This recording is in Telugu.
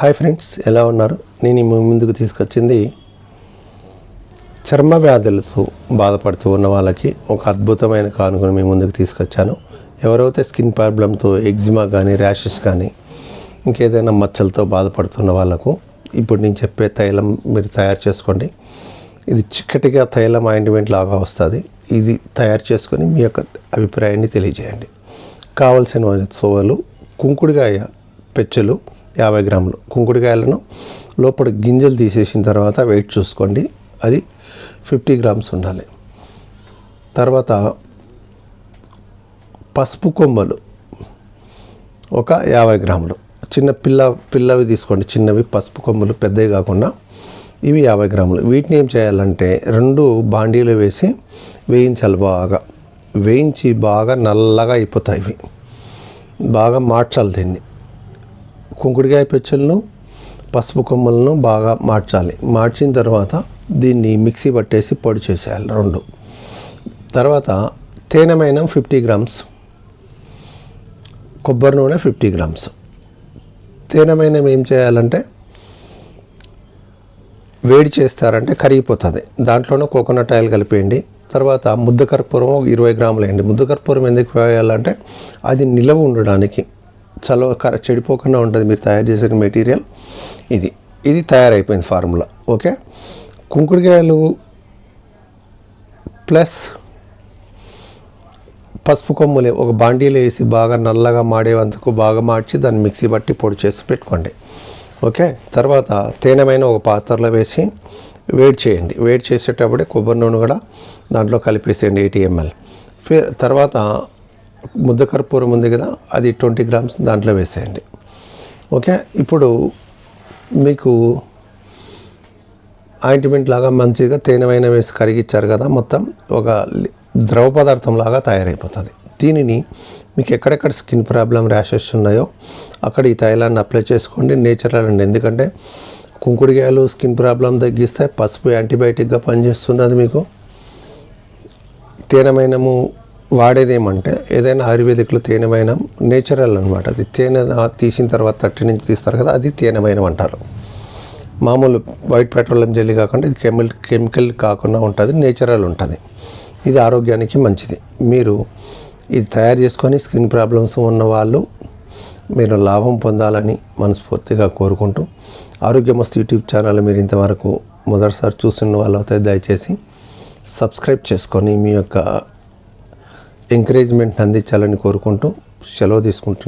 హాయ్ ఫ్రెండ్స్ ఎలా ఉన్నారు? నేను మీ ముందుకు తీసుకొచ్చింది చర్మ వ్యాధులతో బాధపడుతూ ఉన్న వాళ్ళకి ఒక అద్భుతమైన కానుకను మీ ముందుకు తీసుకొచ్చాను. ఎవరైతే స్కిన్ ప్రాబ్లంతో ఎగ్జిమా కానీ ర్యాషెస్ కానీ ఇంకేదైనా మచ్చలతో బాధపడుతున్న వాళ్ళకు ఇప్పుడు నేను చెప్పే తైలం మీరు తయారు చేసుకోండి. ఇది చిక్కటిగా తైలం ఆయింట్మెంట్ లాగా వస్తుంది. ఇది తయారు చేసుకొని మీ యొక్క అభిప్రాయాన్ని తెలియజేయండి. కావలసిన సోవలు కుంకుడుగాయ పెచ్చలు యాభై గ్రాములు. కుంకుడుకాయలను లోపల గింజలు తీసేసిన తర్వాత వెయిట్ చూసుకోండి. అది ఫిఫ్టీ గ్రామ్స్ ఉండాలి. తర్వాత పసుపు కొమ్మలు ఒక యాభై గ్రాములు. చిన్న పిల్ల పిల్లవి తీసుకోండి. చిన్నవి పసుపు కొమ్మలు పెద్దవి కాకుండా ఇవి యాభై గ్రాములు. వీటిని ఏం చేయాలంటే రెండు బాండీలు వేసి వేయించాలి బాగా. వేయించి బాగా నల్లగా అయిపోతాయి ఇవి. బాగా మార్చాలి దీన్ని. కుంకుడికాయ పెచ్చలను పసుపు కొమ్మలను బాగా మార్చాలి. మార్చిన తర్వాత దీన్ని మిక్సీ పట్టేసి పొడి చేసేయాలి రెండు. తర్వాత తేనెమైన ఫిఫ్టీ గ్రామ్స్ కొబ్బరి నూనె ఫిఫ్టీ గ్రామ్స్. తేనెమైన ఏం చేయాలంటే వేడి చేస్తారంటే కరిగిపోతుంది. దాంట్లోనే కోకోనట్ ఆయిల్ కలిపేయండి. తర్వాత ముద్ద కర్పూరం ఒక ఇరవై గ్రాములు వేయండి. ముద్ద కర్పూరం ఎందుకు వేయాలంటే అది నిలవ ఉండడానికి చలో చెడిపోకుండా ఉంటుంది మీరు తయారు చేసిన మెటీరియల్. ఇది. ఇది తయారైపోయింది ఫార్ములా. ఓకే? కుంకుడుకాయలు ప్లస్ పసుపు కొమ్ములే. ఒక బాండీలో వేసి బాగా నల్లగా మాడేందుకు బాగా మార్చి దాన్ని మిక్సీ బట్టి పొడి చేసి పెట్టుకోండి. ఓకే? తర్వాత తేనెమైన ఒక పాత్రలో వేసి వేడి చేయండి. వేడి చేసేటప్పుడే కొబ్బరి నూనె కూడా దాంట్లో కలిపేసేయండి. Eighty ml. తర్వాత ముద్ద కర్పూరం ఉంది కదా అది ట్వంటీ గ్రామ్స్ దాంట్లో వేసేయండి. ఓకే? ఇప్పుడు మీకు ఆయింట్మెంట్ లాగా మంచిగా తేనెవైన వేసి కరిగిచ్చారు కదా మొత్తం ఒక లి- ద్రవ పదార్థం లాగా తయారైపోతుంది. దీనిని మీకు ఎక్కడెక్కడ స్కిన్ ప్రాబ్లం ర్యాషెస్ ఉన్నాయో అక్కడ ఈ తైలాన్ని అప్లై చేసుకోండి. నేచురల్ అండి ఎందుకంటే కుంకుడుగాయలు స్కిన్ ప్రాబ్లం తగ్గిస్తాయి పసుపు యాంటీబయాటిక్గా అది మీకు. తేనమైనము వాడేది ఏమంటే ఏదైనా ఆయుర్వేదిక్లో తేనెమైనం నేచురల్ అనమాట అది తేనె తీసిన తర్వాత తట్టి నుంచి తీస్తారు కదా అది తేనెమైనం అంటారు. మామూలు వైట్ పెట్రోలియం జెల్లీ కాకుండా ఇది కెమి కెమికల్ కాకుండా ఉంటుంది నేచురల్ ఉంటుంది. ఇది ఆరోగ్యానికి మంచిది. మీరు ఇది తయారు చేసుకొని స్కిన్ ప్రాబ్లమ్స్ ఉన్న వాళ్ళు మీరు లాభం పొందాలని మనస్ఫూర్తిగా కోరుకుంటూ ఆరోగ్యమస్తు యూట్యూబ్ ఛానల్ మీరు ఇంతవరకు మొదటిసారి చూస్తున్న అయితే దయచేసి సబ్స్క్రైబ్ చేసుకొని మీ యొక్క ఎంకరేజ్మెంట్ అందించాలని కోరుకుంటూ సెలవు తీసుకుంటున్నాను